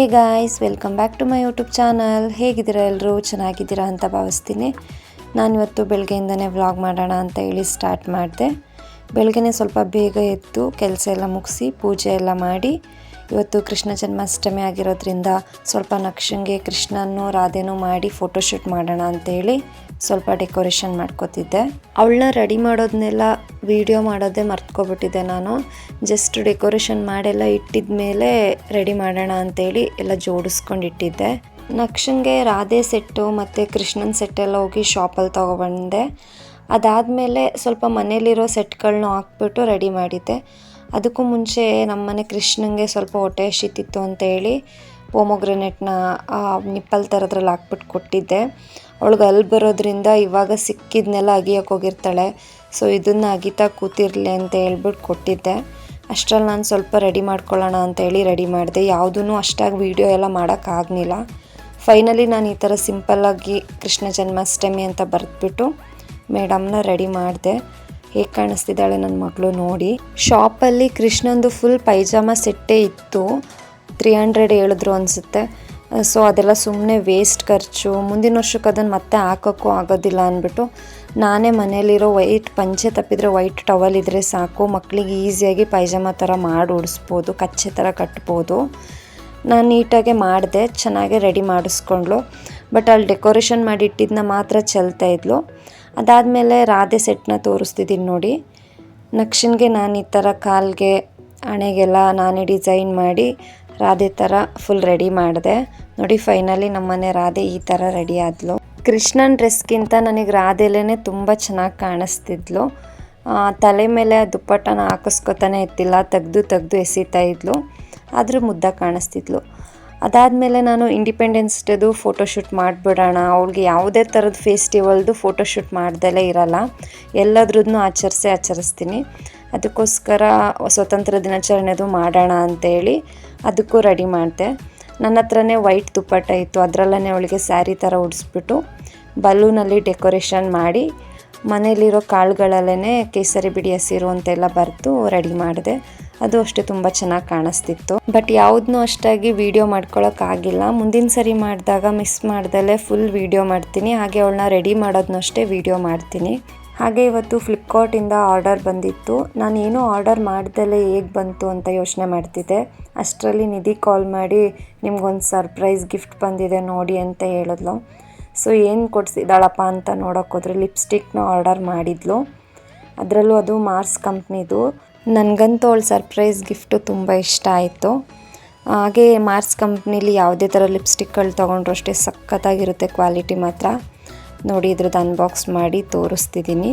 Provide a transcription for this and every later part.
Hey guys welcome back to my YouTube channel ಹೇಗಿದ್ದೀರಾ ಎಲ್ಲರೂ ಚೆನ್ನಾಗಿದ್ದೀರಾ ಅಂತ ಭಾವಿಸ್ತೀನಿ. ನಾನಿವತ್ತು ಬೆಳಗ್ಗೆಯಿಂದನೇ ವ್ಲಾಗ್ ಮಾಡೋಣ ಅಂತ ಹೇಳಿ ಸ್ಟಾರ್ಟ್ ಮಾಡಿದೆ. ಬೆಳಗ್ಗೆನೇ ಸ್ವಲ್ಪ ಬೇಗ ಎದ್ದು ಕೆಲಸ ಎಲ್ಲ ಮುಗಿಸಿ ಪೂಜೆ ಎಲ್ಲ ಮಾಡಿ ಇವತ್ತು ಕೃಷ್ಣ ಜನ್ಮಾಷ್ಟಮಿ ಆಗಿರೋದ್ರಿಂದ ಸ್ವಲ್ಪ ನಕ್ಷಂಗೆ ಕೃಷ್ಣನೂ ರಾಧೆನೂ ಮಾಡಿ ಫೋಟೋಶೂಟ್ ಮಾಡೋಣ ಅಂತೇಳಿ ಸ್ವಲ್ಪ ಡೆಕೋರೇಷನ್ ಮಾಡ್ಕೋತಿದ್ದೆ. ಅವಳನ್ನ ರೆಡಿ ಮಾಡೋದನ್ನೆಲ್ಲ ವೀಡಿಯೋ ಮಾಡೋದೇ ಮರ್ತ್ಕೊಬಿಟ್ಟಿದ್ದೆ ನಾನು. ಜಸ್ಟ್ ಡೆಕೋರೇಷನ್ ಮಾಡೆಲ್ಲ ಇಟ್ಟಿದ ಮೇಲೆ ರೆಡಿ ಮಾಡೋಣ ಅಂತೇಳಿ ಎಲ್ಲ ಜೋಡಿಸ್ಕೊಂಡು ಇಟ್ಟಿದ್ದೆ ನಕ್ಷಂಗೆ ರಾಧೆ ಸೆಟ್ಟು ಮತ್ತು ಕೃಷ್ಣನ ಸೆಟ್ಟೆಲ್ಲ ಹೋಗಿ ಶಾಪಲ್ಲಿ ತೊಗೊಬಂದೆ. ಅದಾದಮೇಲೆ ಸ್ವಲ್ಪ ಮನೇಲಿರೋ ಸೆಟ್ಗಳನ್ನೂ ಹಾಕ್ಬಿಟ್ಟು ರೆಡಿ ಮಾಡಿದ್ದೆ. ಅದಕ್ಕೂ ಮುಂಚೆ ನಮ್ಮನೆ ಕೃಷ್ಣಂಗೆ ಸ್ವಲ್ಪ ಹೊಟ್ಟೆ ಹಸಿತಿತ್ತು ಅಂತ ಹೇಳಿ ಪೋಮೊಗ್ರೆನೆಟ್ನ ನಿಪ್ಪಲ್ ಥರದ್ರಲ್ಲಿ ಹಾಕ್ಬಿಟ್ಟು ಕೊಟ್ಟಿದ್ದೆ. ಅವಳಿಗೆ ಅಲ್ಲಿ ಬರೋದ್ರಿಂದ ಇವಾಗ ಸಿಕ್ಕಿದ್ನೆಲ್ಲ ಅಗಿಯೋಕೆ ಹೋಗಿರ್ತಾಳೆ. ಸೊ ಇದನ್ನು ಅಗಿತಾ ಕೂತಿರ್ಲಿ ಅಂತ ಹೇಳ್ಬಿಟ್ಟು ಕೊಟ್ಟಿದ್ದೆ. ಅಷ್ಟರಲ್ಲಿ ನಾನು ಸ್ವಲ್ಪ ರೆಡಿ ಮಾಡ್ಕೊಳ್ಳೋಣ ಅಂತೇಳಿ ರೆಡಿ ಮಾಡಿದೆ. ಯಾವುದೂ ಅಷ್ಟಾಗಿ ವೀಡಿಯೋ ಎಲ್ಲ ಮಾಡೋಕ್ಕಾಗಲಿಲ್ಲ ಫೈನಲಿ ನಾನು ಈ ಥರ ಸಿಂಪಲ್ಲಾಗಿ ಕೃಷ್ಣ ಜನ್ಮಾಷ್ಟಮಿ ಅಂತ ಬರೆದ್ಬಿಟ್ಟು ಮೇಡಮ್ನ ರೆಡಿ ಮಾಡಿದೆ. ಹೇಗೆ ಕಾಣಿಸ್ತಿದ್ದಾಳೆ ನನ್ನ ಮಗಳು ನೋಡಿ. ಶಾಪಲ್ಲಿ ಕೃಷ್ಣಂದು ಫುಲ್ ಪೈಜಾಮ ಸೆಟ್ಟೇ ಇತ್ತು. ತ್ರೀ ಹಂಡ್ರೆಡ್ ಹೇಳಿದ್ರು ಅನಿಸುತ್ತೆ. ಸೊ ಅದೆಲ್ಲ ಸುಮ್ಮನೆ ವೇಸ್ಟ್ ಖರ್ಚು. ಮುಂದಿನ ವರ್ಷಕ್ಕೆ ಅದನ್ನು ಮತ್ತೆ ಹಾಕೋಕ್ಕೂ ಆಗೋದಿಲ್ಲ ಅಂದ್ಬಿಟ್ಟು ನಾನೇ ಮನೇಲಿರೋ ವೈಟ್ ಪಂಚೆ ತಪ್ಪಿದ್ರೆ ವೈಟ್ ಟವಲ್ ಇದ್ದರೆ ಸಾಕು. ಮಕ್ಕಳಿಗೆ ಈಸಿಯಾಗಿ ಪೈಜಾಮ ಥರ ಮಾಡಿ ಉಡಿಸ್ಬೋದು, ಕಚ್ಚೆ ಥರ ಕಟ್ಬೋದು. ನಾನು ನೀಟಾಗೆ ಮಾಡಿದೆ, ಚೆನ್ನಾಗೆ ರೆಡಿ ಮಾಡಿಸ್ಕೊಂಡ್ಳು. ಬಟ್ ಅಲ್ಲಿ ಡೆಕೋರೇಷನ್ ಮಾಡಿಟ್ಟಿದ್ನ ಮಾತ್ರ ಚೆಲ್ತಾ ಇದ್ಲು. ಅದಾದಮೇಲೆ ರಾಧೆ ಸೆಟ್ನ ತೋರಿಸ್ತಿದ್ದೀನಿ ನೋಡಿ. ನಕ್ಷನ್ಗೆ ನಾನು ಈ ಥರ ಕಾಲ್ಗೆ ಹಣೆಗೆಲ್ಲ ನಾನೇ ಡಿಸೈನ್ ಮಾಡಿ ರಾಧೆ ಥರ ಫುಲ್ ರೆಡಿ ಮಾಡಿದೆ. ನೋಡಿ, ಫೈನಲಿ ನಮ್ಮನೆ ರಾಧೆ ಈ ಥರ ರೆಡಿ ಆದಲು. ಕೃಷ್ಣನ್ ಡ್ರೆಸ್ಗಿಂತ ನನಗೆ ರಾಧೆಲೇ ತುಂಬ ಚೆನ್ನಾಗಿ ಕಾಣಿಸ್ತಿದ್ಲು. ತಲೆ ಮೇಲೆ ದುಪ್ಪಟ್ಟನ ಹಾಕಿಸ್ಕೊತಾನೆ ಇತ್ತಿಲ್ಲ ತೆಗ್ದು ತೆಗ್ದು ಎಸಿತಾ ಇದ್ಲು. ಆದರೂ ಮುದ್ದ ಕಾಣಿಸ್ತಿದ್ಲು. ಅದಾದಮೇಲೆ ನಾನು ಇಂಡಿಪೆಂಡೆನ್ಸ್ ಡೇದು ಫೋಟೋಶೂಟ್ ಮಾಡಿಬಿಡೋಣ. ಅವ್ಳಿಗೆ ಯಾವುದೇ ಥರದ ಫೆಸ್ಟಿವಲ್ದು ಫೋಟೋಶೂಟ್ ಮಾಡ್ದಲೇ ಇರಲ್ಲ. ಎಲ್ಲದ್ರದ್ದು ಆಚರಿಸೇ ಆಚರಿಸ್ತೀನಿ. ಅದಕ್ಕೋಸ್ಕರ ಸ್ವತಂತ್ರ ದಿನಾಚರಣೆದು ಮಾಡೋಣ ಅಂತೇಳಿ ಅದಕ್ಕೂ ರೆಡಿ ಮಾಡಿದೆ. ನನ್ನ ಹತ್ರನೇ ವೈಟ್ ದುಪ್ಪಟ್ಟ ಇತ್ತು. ಅದರಲ್ಲೇ ಅವಳಿಗೆ ಸ್ಯಾರಿ ಥರ ಉಡಿಸ್ಬಿಟ್ಟು ಬಲೂನಲ್ಲಿ ಡೆಕೋರೇಷನ್ ಮಾಡಿ ಮನೇಲಿರೋ ಕಾಳುಗಳಲ್ಲೇ ಕೇಸರಿ ಬಿಡಿ ಹಸಿರು ಅಂತೆಲ್ಲ ಬರೆದು ರೆಡಿ ಮಾಡಿದೆ. ಅದು ಅಷ್ಟೇ ತುಂಬ ಚೆನ್ನಾಗಿ ಕಾಣಿಸ್ತಿತ್ತು. ಬಟ್ ಯಾವುದನ್ನೂ ಅಷ್ಟಾಗಿ ವೀಡಿಯೋ ಮಾಡ್ಕೊಳ್ಳೋಕ್ಕಾಗಿಲ್ಲ ಮುಂದಿನ ಸರಿ ಮಾಡಿದಾಗ ಮಿಸ್ ಮಾಡ್ದಲೇ ಫುಲ್ ವಿಡಿಯೋ ಮಾಡ್ತೀನಿ. ಹಾಗೆ ಅವಳನ್ನ ರೆಡಿ ಮಾಡೋದನ್ನೂ ಅಷ್ಟೇ ವಿಡಿಯೋ ಮಾಡ್ತೀನಿ. ಹಾಗೆ ಇವತ್ತು ಫ್ಲಿಪ್ಕಾರ್ಟಿಂದ ಆರ್ಡರ್ ಬಂದಿತ್ತು. ನಾನು ಏನೂ ಆರ್ಡರ್ ಮಾಡ್ದಲೇ ಹೇಗೆ ಬಂತು ಅಂತ ಯೋಚನೆ ಮಾಡ್ತಿದ್ದೆ. ಅಷ್ಟರಲ್ಲಿ ನಿಧಿ ಕಾಲ್ ಮಾಡಿ ನಿಮ್ಗೊಂದು ಸರ್ಪ್ರೈಸ್ ಗಿಫ್ಟ್ ಬಂದಿದೆ ನೋಡಿ ಅಂತ ಹೇಳಿದ್ಲು. ಸೊ ಏನು ಕೊಡ್ಸಿದ್ದಾಳಪ್ಪ ಅಂತ ನೋಡೋಕ್ಕೋದ್ರೆ ಲಿಪ್ಸ್ಟಿಕ್ನ ಆರ್ಡರ್ ಮಾಡಿದ್ಲು. ಅದರಲ್ಲೂ ಅದು ಮಾರ್ಸ್ ಕಂಪ್ನಿದು ನನಗಂತೂ ಅವಳು ಸರ್ಪ್ರೈಸ್ ಗಿಫ್ಟು ತುಂಬ ಇಷ್ಟ ಆಯಿತು. ಹಾಗೆ ಮಾರ್ಸ್ ಕಂಪ್ನೀಲಿ ಯಾವುದೇ ಥರ ಲಿಪ್ಸ್ಟಿಕ್ಗಳು ತೊಗೊಂಡ್ರು ಅಷ್ಟೇ ಸಖತ್ತಾಗಿರುತ್ತೆ ಕ್ವಾಲಿಟಿ ಮಾತ್ರ. ನೋಡಿ ಇದ್ರದ್ದು ಅನ್ಬಾಕ್ಸ್ ಮಾಡಿ ತೋರಿಸ್ತಿದ್ದೀನಿ.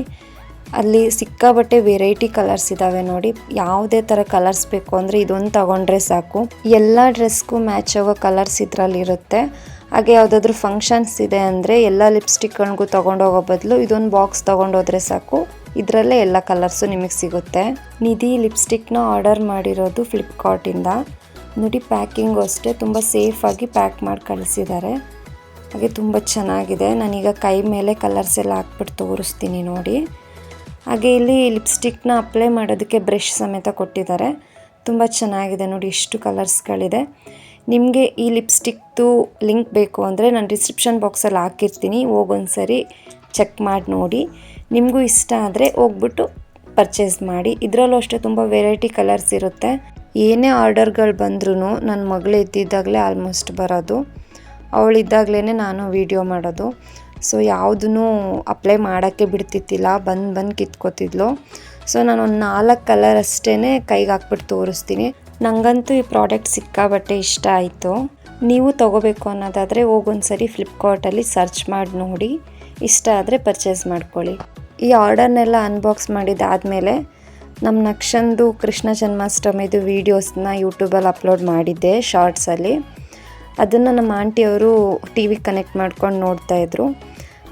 ಅಲ್ಲಿ ಸಿಕ್ಕಾಬಟ್ಟೆ ವೆರೈಟಿ ಕಲರ್ಸ್ ಇದ್ದಾವೆ ನೋಡಿ. ಯಾವುದೇ ಥರ ಕಲರ್ಸ್ ಬೇಕು ಅಂದರೆ ಇದೊಂದು ತಗೊಂಡ್ರೆ ಸಾಕು. ಎಲ್ಲ ಡ್ರೆಸ್ಗೂ ಮ್ಯಾಚ್ ಆಗೋ ಕಲರ್ಸ್ ಇದರಲ್ಲಿ ಇರುತ್ತೆ. ಹಾಗೆ ಯಾವುದಾದ್ರೂ ಫಂಕ್ಷನ್ಸ್ ಇದೆ ಅಂದರೆ ಎಲ್ಲ ಲಿಪ್ಸ್ಟಿಕ್ಗಳಿಗೂ ತೊಗೊಂಡೋಗೋ ಬದಲು ಇದೊಂದು ಬಾಕ್ಸ್ ತೊಗೊಂಡೋದ್ರೆ ಸಾಕು. ಇದರಲ್ಲೇ ಎಲ್ಲ ಕಲರ್ಸು ನಿಮಗೆ ಸಿಗುತ್ತೆ. ನಿಧಿ ಲಿಪ್ಸ್ಟಿಕ್ನ ಆರ್ಡರ್ ಮಾಡಿರೋದು ಫ್ಲಿಪ್ಕಾರ್ಟಿಂದ ನೋಡಿ ಪ್ಯಾಕಿಂಗು ಅಷ್ಟೇ, ತುಂಬ ಸೇಫಾಗಿ ಪ್ಯಾಕ್ ಮಾಡಿ ಕಳಿಸಿದ್ದಾರೆ ಹಾಗೆ ತುಂಬ ಚೆನ್ನಾಗಿದೆ. ನಾನೀಗ ಕೈ ಮೇಲೆ ಕಲರ್ಸ್ ಎಲ್ಲ ಹಾಕ್ಬಿಟ್ಟು ತೋರಿಸ್ತೀನಿ ನೋಡಿ. ಹಾಗೆ ಇಲ್ಲಿ ಲಿಪ್ಸ್ಟಿಕ್ನ ಅಪ್ಲೈ ಮಾಡೋದಕ್ಕೆ ಬ್ರಷ್ ಸಮೇತ ಕೊಟ್ಟಿದ್ದಾರೆ. ತುಂಬ ಚೆನ್ನಾಗಿದೆ ನೋಡಿ, ಇಷ್ಟು ಕಲರ್ಸ್ಗಳಿದೆ ನಿಮಗೆ ಈ ಲಿಪ್ಸ್ಟಿಕ್ದು ಲಿಂಕ್ ಬೇಕು ಅಂದರೆ ನಾನು ಡಿಸ್ಕ್ರಿಪ್ಷನ್ ಬಾಕ್ಸಲ್ಲಿ ಹಾಕಿರ್ತೀನಿ, ಹೋಗೊಂದ್ಸರಿ ಚೆಕ್ ಮಾಡಿ ನೋಡಿ. ನಿಮಗೂ ಇಷ್ಟ ಆದರೆ ಹೋಗ್ಬಿಟ್ಟು ಪರ್ಚೇಸ್ ಮಾಡಿ. ಇದರಲ್ಲೂ ಅಷ್ಟೇ ತುಂಬ ವೆರೈಟಿ ಕಲರ್ಸ್ ಇರುತ್ತೆ. ಏನೇ ಆರ್ಡರ್ಗಳು ಬಂದ್ರೂ ನನ್ನ ಮಗಳು ಇದ್ದಿದ್ದಾಗಲೇ ಆಲ್ಮೋಸ್ಟ್ ಬರೋದು. ಅವಳಿದ್ದಾಗಲೇ ನಾನು ವೀಡಿಯೋ ಮಾಡೋದು. ಸೊ ಯಾವುದೂ ಅಪ್ಲೈ ಮಾಡೋಕ್ಕೆ ಬಿಡ್ತಿತ್ತಿಲ್ಲ ಬಂದು ಬಂದು ಕಿತ್ಕೋತಿದ್ಲು. ಸೊ ನಾನು ಒಂದು ನಾಲ್ಕು ಕಲರ್ ಅಷ್ಟೇ ಕೈಗೆ ಹಾಕ್ಬಿಟ್ಟು ತೋರಿಸ್ತೀನಿ. ನನಗಂತೂ ಈ ಪ್ರಾಡಕ್ಟ್ ಸಿಕ್ಕಾಬಟ್ಟೆ ಇಷ್ಟ ಆಯಿತು. ನೀವು ತೊಗೋಬೇಕು ಅನ್ನೋದಾದರೆ ಹೋಗೊಂದ್ಸರಿ ಫ್ಲಿಪ್ಕಾರ್ಟಲ್ಲಿ ಸರ್ಚ್ ಮಾಡಿ ನೋಡಿ. ಇಷ್ಟ ಆದರೆ ಪರ್ಚೇಸ್ ಮಾಡ್ಕೊಳ್ಳಿ. ಈ ಆರ್ಡರ್ನೆಲ್ಲ ಅನ್ಬಾಕ್ಸ್ ಮಾಡಿದ್ದಾದಮೇಲೆ ನಮ್ಮ ನಕ್ಷಂದು ಕೃಷ್ಣ ಜನ್ಮಾಷ್ಟಮಿದು ವೀಡಿಯೋಸ್ನ ಯೂಟ್ಯೂಬಲ್ಲಿ ಅಪ್ಲೋಡ್ ಮಾಡಿದ್ದೆ ಶಾರ್ಟ್ಸಲ್ಲಿ ಅದನ್ನು ನಮ್ಮ ಆಂಟಿಯವರು ಟಿ ವಿ ಕನೆಕ್ಟ್ ಮಾಡ್ಕೊಂಡು ನೋಡ್ತಾಯಿದ್ರು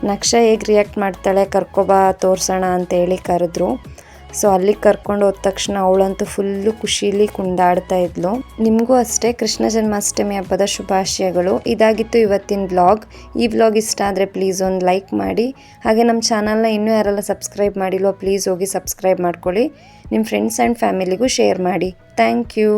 ನಕ್ಷ ಹೇಗೆ ರಿಯಾಕ್ಟ್ ಮಾಡ್ತಾಳೆ ಕರ್ಕೊಬಾ ತೋರಿಸೋಣ ಅಂತೇಳಿ ಕರೆದ್ರು. ಸೊ ಅಲ್ಲಿಗೆ ಕರ್ಕೊಂಡು ಹೋದ ತಕ್ಷಣ ಅವಳಂತೂ ಫುಲ್ಲು ಖುಷೀಲಿ ಕುಂದಾಡ್ತಾ ಇದ್ಲು. ನಿಮಗೂ ಅಷ್ಟೇ, ಕೃಷ್ಣ ಜನ್ಮಾಷ್ಟಮಿ ಹಬ್ಬದ ಶುಭಾಶಯಗಳು. ಇದಾಗಿತ್ತು ಇವತ್ತಿನ ವ್ಲಾಗ್ ಈ ವ್ಲಾಗ್ ಇಷ್ಟ ಆದರೆ ಪ್ಲೀಸ್ ಒಂದು ಲೈಕ್ ಮಾಡಿ. ಹಾಗೆ ನಮ್ಮ ಚಾನಲ್ನ ಇನ್ನೂ ಯಾರೆಲ್ಲ ಸಬ್ಸ್ಕ್ರೈಬ್ ಮಾಡಿಲ್ವೋ ಪ್ಲೀಸ್ ಹೋಗಿ ಸಬ್ಸ್ಕ್ರೈಬ್ ಮಾಡ್ಕೊಳ್ಳಿ. ನಿಮ್ಮ ಫ್ರೆಂಡ್ಸ್ ಆ್ಯಂಡ್ ಫ್ಯಾಮಿಲಿಗೂ ಶೇರ್ ಮಾಡಿ. Thank you